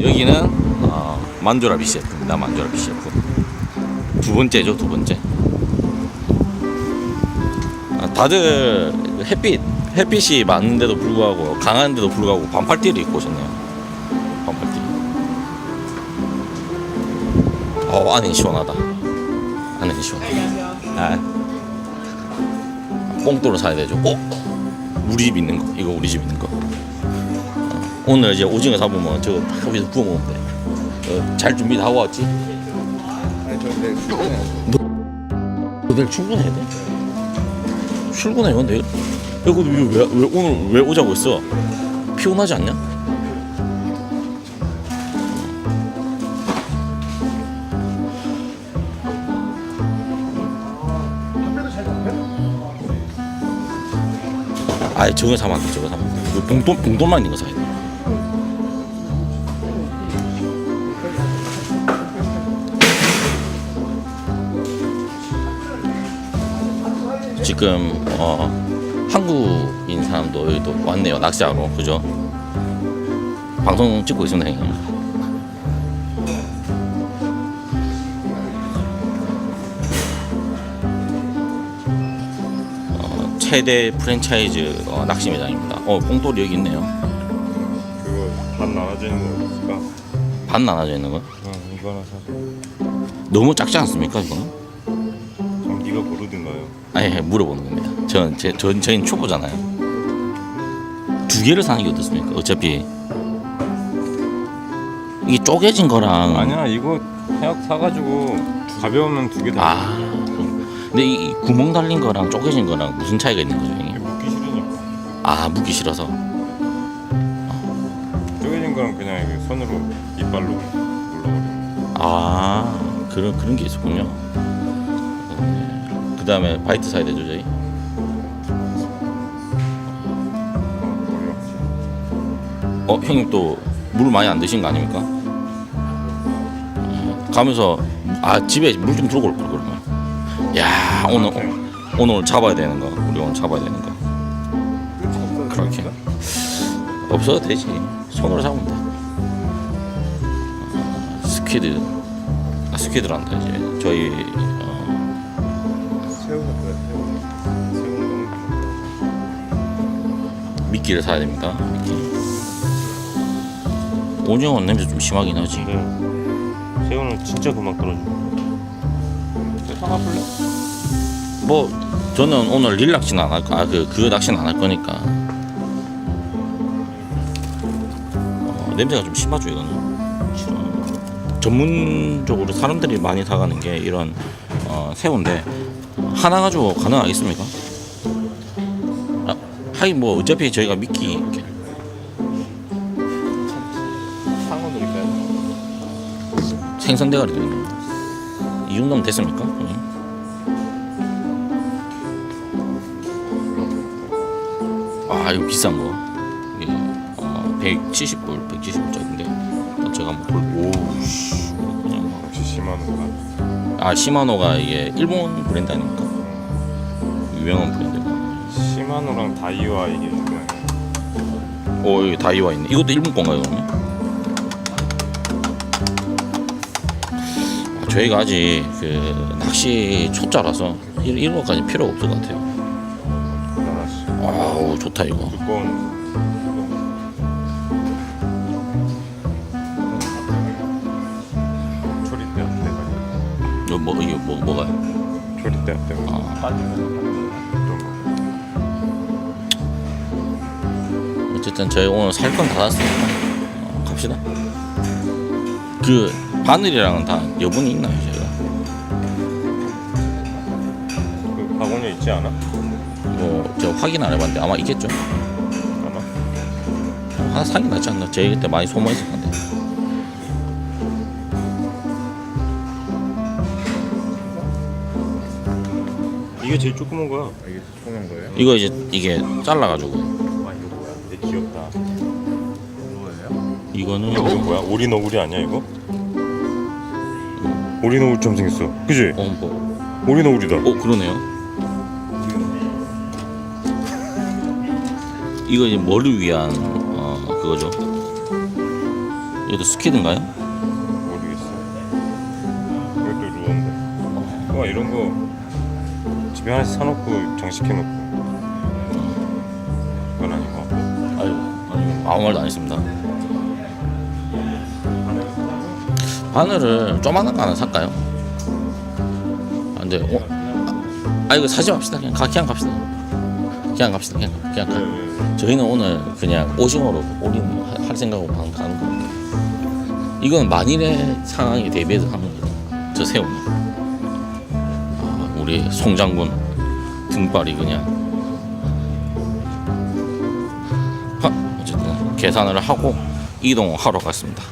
여기는 어, 만조라비 셰프입니다. 만조라비 셰프. 두 번째죠, 두 번째. 아, 다들 햇빛 햇빛이 많은데도 불구하고 강한데도 불구하고 반팔티를 입고 오셨네요. 반팔티. 어 안에 시원하다. 안에 시원하다. 아, 뽕도로 사야 되죠. 어? 우리 집 있는 거. 이거 우리 집 있는 거. 어, 오늘 이제 오징어 사보면 저거 딱 위에서 구워 먹으면 돼. 어, 잘 준비 다 하고 왔지? 아니 저 내일 출근해야죠. 너 내일 출근해야 돼? 출근해요 내일? 야 근데 왜, 왜, 왜 오늘 왜 오자고 했어? 피곤하지 않냐? 아이 저거 사면 안 돼 저거 사면 안돼 그 봉돈, 봉돈만 있는 거 사야 돼 지금 어, 한국인 사람도 여기 또 왔네요 낚시하러 그죠? 방송 찍고 있습니다 형님 어, 최대 프랜차이즈 어, 낚시 매장입니다 어 뽕돌이 여기 있네요 그거 반 나눠져 있는 거 없을까? 반 나눠져 있는 거 어 이거 하나 사서. 너무 작지 않습니까 이거는? 그럼 네가 고르든가요. 아니 아니, 물어보는 겁니다 전, 제, 전 저희는 초보잖아요 두 개를 사는 게 어떻습니까 어차피 이게 쪼개진 거랑 아니야 이거 해약 사가지고 가벼우면 두 개 다. 아 그럼. 근데 이, 이 구멍 달린 거랑 쪼개진 거랑 무슨 차이가 있는 거죠 이게 형님? 묶기 싫으니까. 아 묵기 싫어서 쪼개진 거는 그냥 이렇게 손으로 이빨로 눌러버리는. 아 그런 그런 게 있었군요 그 다음에 바이트 되죠 저희. 어. 어 형님 또 물 많이 안 드신 거 아닙니까? 어, 가면서 아 집에 물 좀 들고 올 걸 그러면. 야 오늘 오늘 잡아야 되는 거. 우리 오늘 잡아야 되는 거. 그렇게. 없어도 되지. 손으로 잡으면 돼. 어, 스퀴드. 아 스퀴드란다 이제. 저희 미끼를 사야 됩니다 미끼 오징어 냄새 좀 심하긴 하지 근데 새우는 진짜 금방 떨어져. 사과 볼래? 뭐 저는 오늘 릴 낚시는 안 할 거, 아그 그 낚시는 안 할 거니까. 어, 냄새가 좀 심하죠 이거는. 전문적으로 사람들이 많이 사가는 게 이런 어, 새우인데 하나 가지고 가능하겠습니까? 아, 하긴 뭐 어차피 저희가 미끼 이렇게 상어 드릴까요? 생선 대가리도 거. 이 정도면 됐습니까? 형님? 아 이거 비싼 거 이게 어, 170불 170불짜리인데 제가 한번 볼 오우씨 그냥 막. 역시 시마노가. 아 시마노가 이게 일본 브랜드 아닙니까? 유명한 브랜드 시마노랑 다이와 이게 유명해요. 오 여기 다이와 있네 이것도 일본 건가요 그러면? 아, 저희가 아직 그 낚시 초짜라서 이- 이런 것까지 필요 없을 것 같아요 하나씩. 아우 좋다 이거 두꺼운. 뭐 이거 뭐 뭐가요? 초리대 앞에 아. 빠지면 그런 어쨌든 저희 오늘 살 건 다 샀으니까 어, 갑시다. 그 바늘이랑은 다 여분이 있나요 저희가? 그 바구니 있지 않아? 뭐저 확인 안 해봤는데 아마 있겠죠. 아마. 하나 사긴 낫지 않나? 저희 그때 많이 소모했을 건데. 이게 제일 조그만 거야. 이게 조그만 거예요? 이거 이제 이게 잘라가지고 아 귀엽다. 뭐예요? 이거는 이거 뭐야? 오리 너구리 아니야 이거? 오리 너구리처럼 생겼어. 그지? 어 뭐? 오리 너구리다. 어 그러네요. 이거 이제 머리 위한 어 그거죠. 이것도 스키드인가요? 모르겠어. 이것도 루어인데. 와 이런 거 집에 하나씩 사놓고 장식해놓고. 아무 말도 안 했습니다. 바늘을 조만한 거 하나 살까요? 안 돼요. 어? 아, 아 이거 사지 맙시다. 그냥 가, 그냥 갑시다. 그냥 갑시다. 그냥 가- 그냥 가. 저희는 오늘 그냥 오징어로 올인 할- 할 생각으로 가- 가는 겁니다. 이건 만일의 상황에 대비해서 하는 거예요. 저 새우는. 아, 우리 송장군 등발이 그냥 계산을 하고 이동하러 갔습니다.